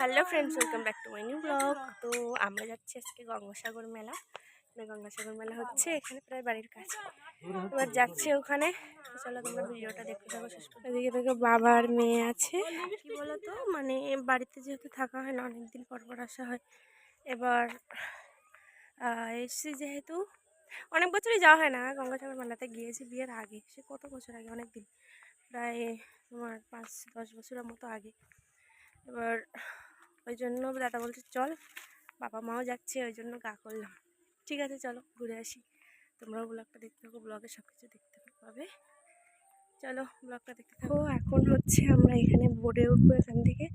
Hello friends, welcome back to my new blog. তো আমরা যাচ্ছি আজকে গঙ্গাসাগর মেলা। মানে গঙ্গাসাগর মেলা হচ্ছে, এখানে প্রায় বাড়ির কাছে এবার যাচ্ছি ওখানে। চলো তোমরা ভিডিওটা দেখতে থাকো, শেষ। এদিকে থেকে বাবা আর মেয়ে আছে। কি বলতো? মানে বাড়িতে যেহেতু থাকা হয় না, অনেকদিন পর পর আসা হয়। এবার এসছি যেহেতু, অনেক বছরই যাওয়া হয় না, গঙ্গাসাগর মেলাতে গিয়েছি বিয়ের আগে। সে কত বছর আগে? অনেক দিন প্রায় তোমার পাঁচ দশ বছরের মতো আগে। এবার ওই জন্য দাদা বলছে, চল, বাবা মাও যাচ্ছে, ওই জন্য গা করলাম। ঠিক আছে, চলো, ঘুরে আসি। তোমরাও ব্লগটা দেখতে থাকো ব্লগে সব কিছু দেখতে পাবে চলো ব্লগটা দেখতে থাকো। এখন হচ্ছে আমরা এখানে বোর্ডে উঠবো এখান থেকে।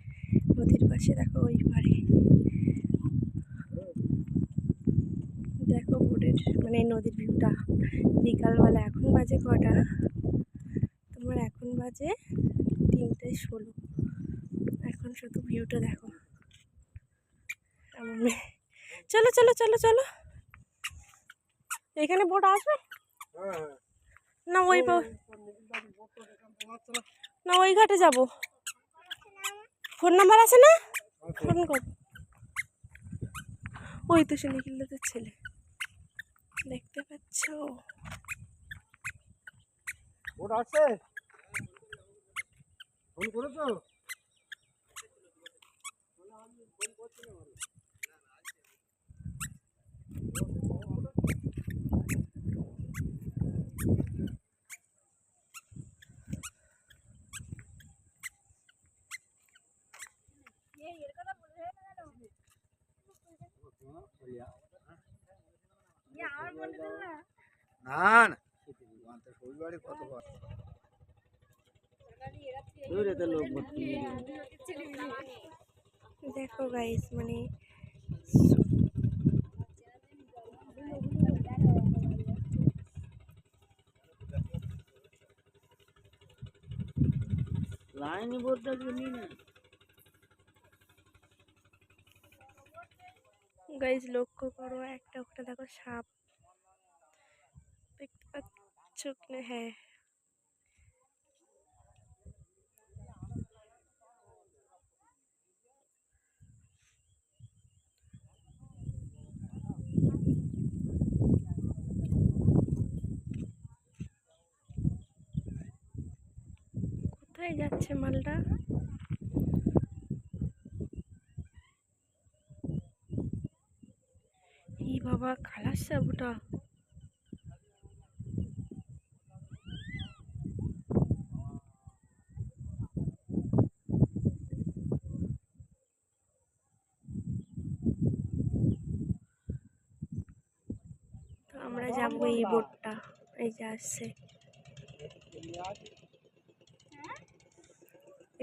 নদীর পাশে, দেখো, ওই পারে দেখো বোর্ডের মানে নদীর ভিউটা বিকালবেলা এখন বাজে কটা? তোমার এখন বাজে তিনটে ষোলো। এখন শুধু ভিউটা দেখো। চলো চলো চলো চলো। এখানে বোট আসবে? না, ওই না, ওই ঘাটে যাব। ফোন নাম্বার আছে না? ফোন কর। ওই তো সে নিখিলদাদের ছেলে। দেখতে পাচ্ছ? ওটা আছে? ফোন করেছ? না না শরীর কত দেখো গাইস মানে লাইনি বলতে শুনি না গাইজ লক্ষ্য করো একটা ওখানে দেখো সাপ। দেখতে পাচ্ছ কিনা? হ্যাঁ। কোথায় যাচ্ছে মালটা? বাবা, খালাস সাবুটা আমরা যাব এই বোটটা, এই যে আসছে।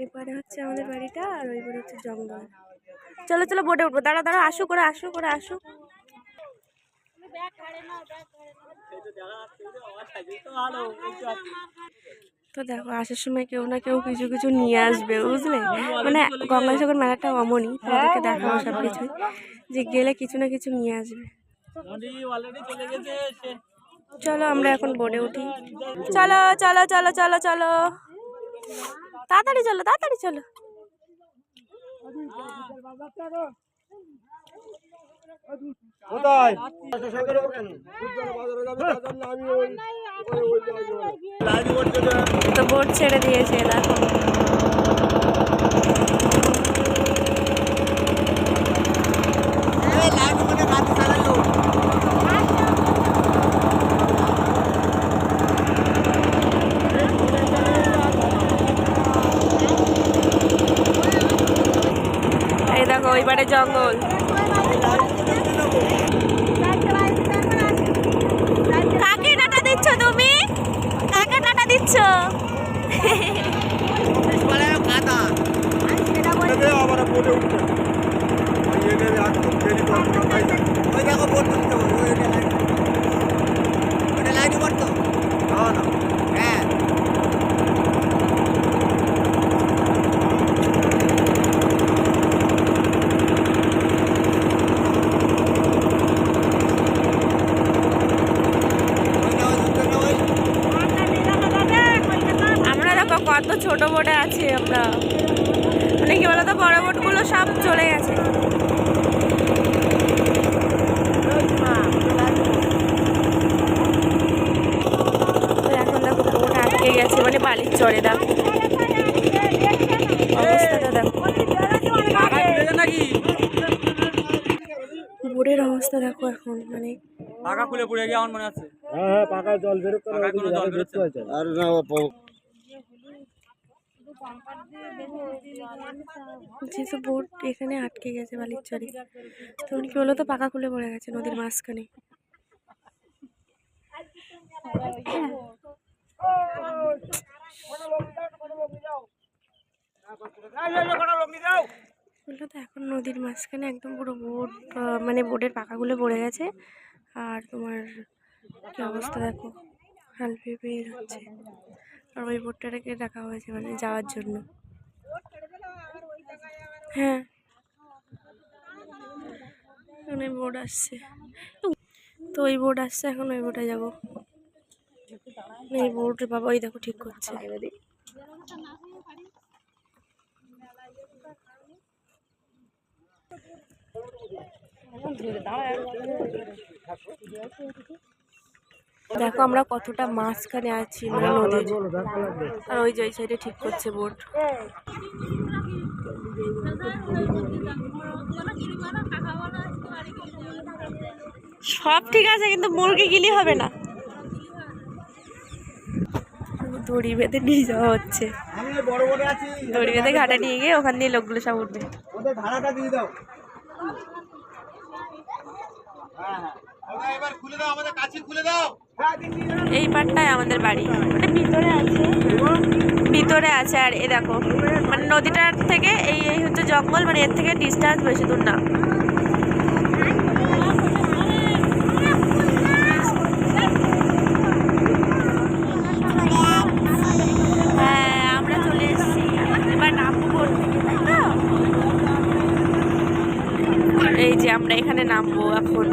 এবারে হচ্ছে আমাদের বাড়িটা আর ওইবারে হচ্ছে জঙ্গল। চলো চলো বোটে উঠবো। দাঁড়া দাঁড়া আসু করে আসু করে, আসু। তো দেখো আসার সময় কেউ না কেউ কিছু কিছু নিয়ে আসবে বুঝলে? মানে গঙ্গাসাগর মেলাটা অমনই তোমাদেরকে দেখাবো সব কিছুই যে গেলে কিছু না কিছু নিয়ে আসবে। চলো আমরা এখন বোর্ডে উঠি। চলো চলো চলো চলো চলো। তাড়াতাড়ি চলো তাড়াতাড়ি চলো। কোথায়? তো বোর্ড ছেড়ে দিয়েছে দেখো এই দেখো ওইবারে জঙ্গল কাকে ডাটা দিচ্ছ তুমি কাকে ডাটা দিচ্ছ কাদা আবার বোটে উঠবে ওই এদের একদম দেরি করবে না তাই না? ওই দেখো বলতো ওইটা লাইন ওটা লাইন করতো না না হ্যাঁ আমরা আমরা দেখো কত ছোট বোটে আছি আমরা মানে কি বলতো বড় বোটগুলো তো সব চলে গেছে তো এখন দেখো বোট আটকে গেছে মানে বালির চড়ে দেখো। অবস্থাটা অবস্থা দেখো এখন মানে পাকা খুলে পড়ে গিয়ে আমার মনে আছে। হ্যাঁ হ্যাঁ পাকা জল বেরোচ্ছে না পাকায় কোনো জল বেরোচ্ছে আর না যেহেতু বোট এখানে আটকে গেছে বালির চরে তখন কি হলো তো পাকা খুলে পড়ে গেছে নদীর মাঝখানে। বলল তো এখন নদীর মাঝখানে একদম পুরো বোট মানে বোটের পাকাগুলো পড়ে গেছে। আর তোমার কি অবস্থা দেখো? হাল পেয়ে যাচ্ছে। আর ওই বোটটাকে রাখা হয়েছে মানে যাওয়ার জন্য। হ্যাঁ। এখন ওই বোট আসছে। তো ওই বোট আসছে, এখন ওই বোটে যাব। এই বোট বাবা ওই দেখো ঠিক করছে। দেখো আমরা কতটা মাঝখানে আছি মানে নদীর। আর ওই যে ওই সাইডে ঠিক করছে বোট। সব ঠিক আছে কিন্তু মুরগি গিলি হবে না। দড়ি বেঁধে নিয়ে যাওয়া হচ্ছে। দড়ি বেঁধে ঘাটা নিয়ে গিয়ে ওখান দিয়ে লোকগুলো সব উঠবে। হ্যাঁ এবার খুলে দাও আমাদের কাছে খুলে দাও। হ্যাঁ এই পাটটাই আমাদের বাড়ি। মানে ভিতরে আছে। ভিতরে আছে আর এ দেখো মানে নদীটার থেকে এই এই হচ্ছে জঙ্গল মানে এর থেকে ডিস্টেন্স বেশি দূর না হ্যাঁ আমরা চলে এসেছি এবার নামবো বোট থেকে তাই তো এই যে আমরা এখানে নামবো এখন।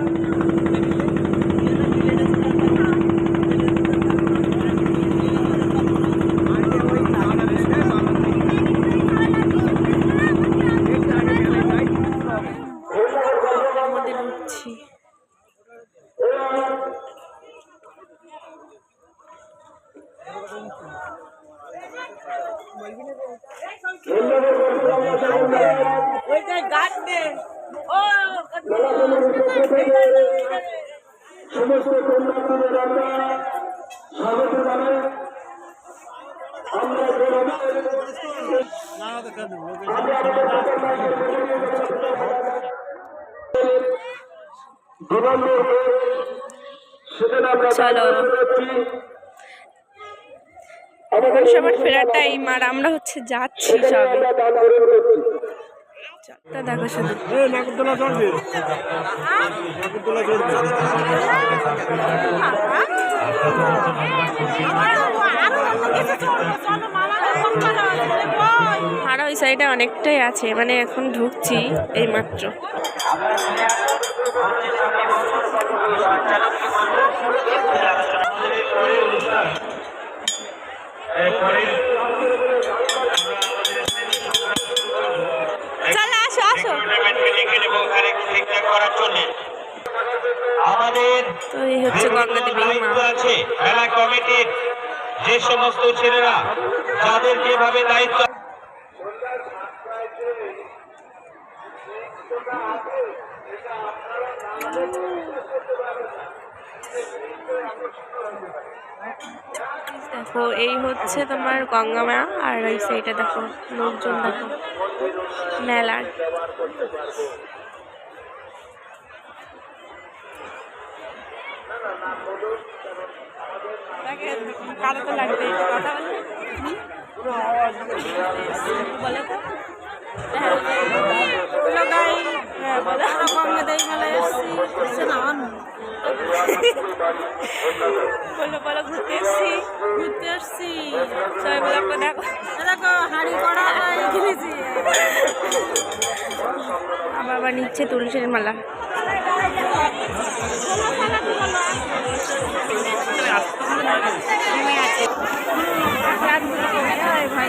এখন সবার ফেরার টাইম আর আমরা হচ্ছে যাচ্ছি সবে। চলটা দেখো শুধু। আর ওই সাইডে অনেকটাই আছে মানে এখন ঢুকছি এই মাত্র চলো আমাদের তো এই হচ্ছে গঙ্গা দেবী দায়িত্ব আছে মেলা কমিটির যে সমস্ত ছেলেরা যাদের যেভাবে দায়িত্ব দেখো, এই হচ্ছে তোমার গঙ্গা মা আর ওই সাইডে দেখো, লোকজন দেখো মেলার কারও তো লাগবে কথা বলে। হ্যাঁ মেলায় বলো বলো, ঘুরতে এসছি ঘুরতে এসছি সবাই বলো আমাকে দেখো দেখো, হাঁড়ি করা কিনেছি আবার আবার নিচ্ছে তুলসীর মালা। ভয়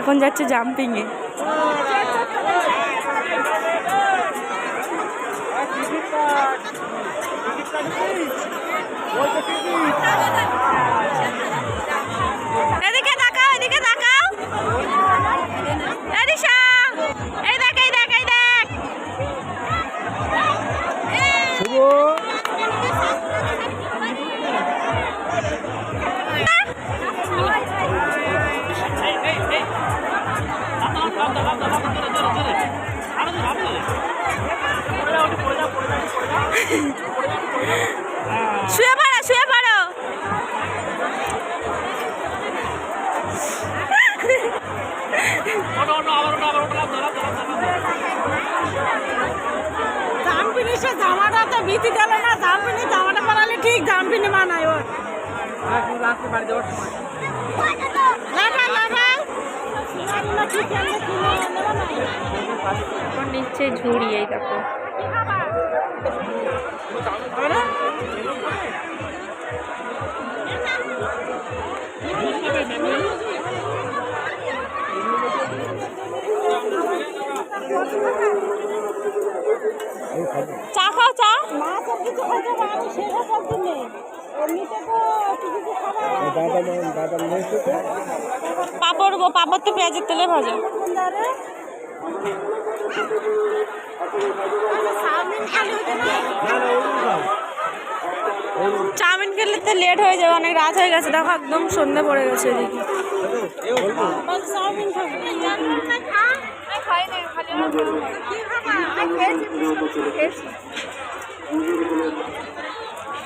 এখন যাচ্ছে জাম্পিংয়ে এদিকে দেখা এদিকে তাকাও। এই দেখ এই দেখ ভীতি গেল না জামপিনি জামাটা পরালে ঠিক জামপিনি মানায় ওর। নিচ্ছে ঝুড়ি এই দেখো। সেটা এমনিতে তো পাপড় পাপড় তো পেঁয়াজের তেলে ভাজা। চাউমিন খেলে তো লেট হয়ে যাবে, অনেক রাত হয়ে গেছে। দেখো, একদম সন্ধ্যা পড়ে গেছে বল চাউমিন খাব